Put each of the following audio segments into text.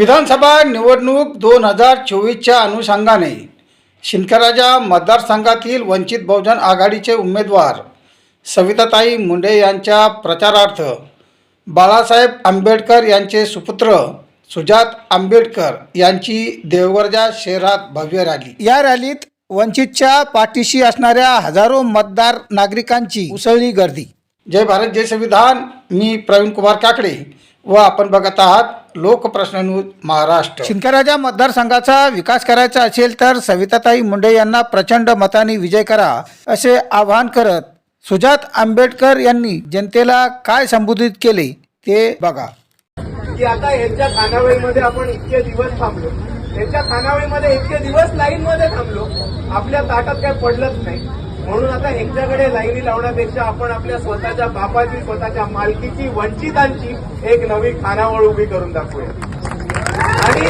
विधानसभा निवडणूक दोन हजार चोवीसच्या अनुषंगाने शिंदखेडराजा मतदारसंघातील वंचित बहुजन आघाडीचे उमेदवार सविताताई मुंडे यांच्या प्रचारार्थ बाळासाहेब आंबेडकर यांचे सुपुत्र सुजात आंबेडकर यांची देवगरजा शहरात भव्य रॅली. या रॅलीत वंचितच्या पाठीशी असणाऱ्या हजारो मतदार नागरिकांची उसळली गर्दी. जय भारत जय संविधान. मी प्रवीण कुमार काकडे व आपण बघत आहात लोकप्रश्न न्यूज महाराष्ट्र. शिंदखेडराजा मतदारसंघाचा विकास करायचा असेल तर सविताताई मुंडे यांना प्रचंड मताने विजय करा असे आवाहन करत सुजात आंबेडकर यांनी जनतेला काय संबोधित केले ते बघा. की आता यांच्या खानावळीमध्ये आपण इतके दिवस थांबलो. यांच्या खानावळीमध्ये इतके दिवस लाईन मध्ये थांबलो. आपल्या ताटात काही पडलंच नाही. म्हणून आता एकट्याकडे लाईनी लावण्यापेक्षा आपण आपल्या स्वतःच्या बापाची स्वतःच्या मालकीची वंचितांची एक नवी खानावळ उभी करून दाखवूया. आणि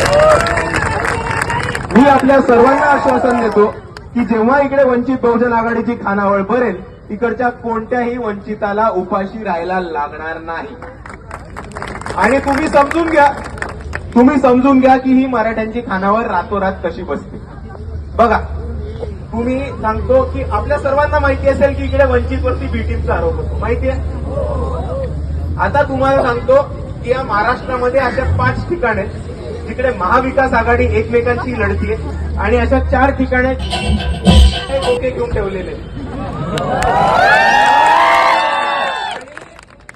मी आपल्या सर्वांना आश्वासन देतो की जेव्हा इकडे वंचित बहुजन आघाडीची खानावळ भरेल इकडच्या कोणत्याही वंचिताला उपाशी राहायला लागणार नाही. आणि तुम्ही समजून घ्या तुम्ही समजून घ्या की ही मराठ्यांची खानावर रातोरात कशी बसते. बघा तुम्ही सांगतो की आपल्या सर्वांना माहिती असेल की इकडे वंचितवरती बीटीमचा आरोप होतो. माहिती आहे? आता तुम्हाला सांगतो की या महाराष्ट्रामध्ये अशा पाच ठिकाणे आहेत, जिकडे महाविकास आघाडी एकमेकांशी लढतीये आणि अशा चार ठिकाणे डोके घेऊन ठेवलेले आहेत.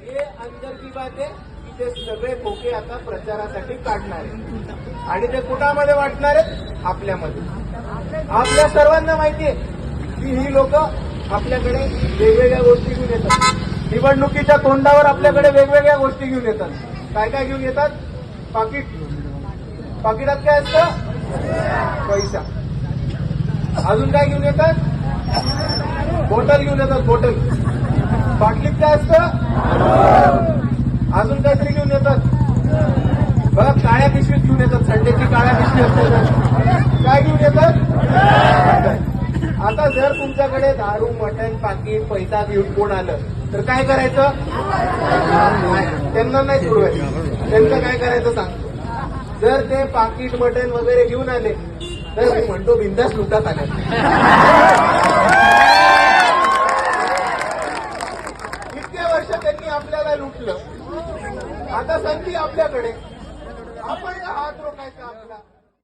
हे अंदर की बात आहे की ते सगळे खोके आता प्रचारासाठी काढणार आहेत. आणि ते कुणामध्ये वाटणार आहेत? आपल्यामध्ये. आपल्या सर्वांना माहिती आहे की ही लोक आपल्याकडे वेगवेगळ्या गोष्टी घेऊन येतात. निवडणुकीच्या तोंडावर आपल्याकडे वेगवेगळ्या गोष्टी घेऊन येतात. काय काय घेऊन येतात? पाकिट. पाकिटात काय असतं? पैसा. अजून काय घेऊन येतात? बॉटल घेऊन येतात बॉटल. बाटलीत काय असतं? अजून काहीतरी घेऊन येतात. बघा काळ्या पिशवीत घेऊन येतात. संडेची काळ्या पिशवी असते. काय घेऊन येतात आता जर तुमच्याकडे दारू मटण पाकिट पैसा घेऊन कोण आलं तर काय करायचं? त्यांना नाही सोडवायचं त्यांचं काय करायचं सांगतो जर ते पाकिट मटण वगैरे घेऊन आले तर मी म्हणतो बिंदास लुटात आल्या. इतके वर्ष त्यांनी आपल्याला लुटलं. आता संधी आपल्याकडे. आपण हात रोखायचा आपला?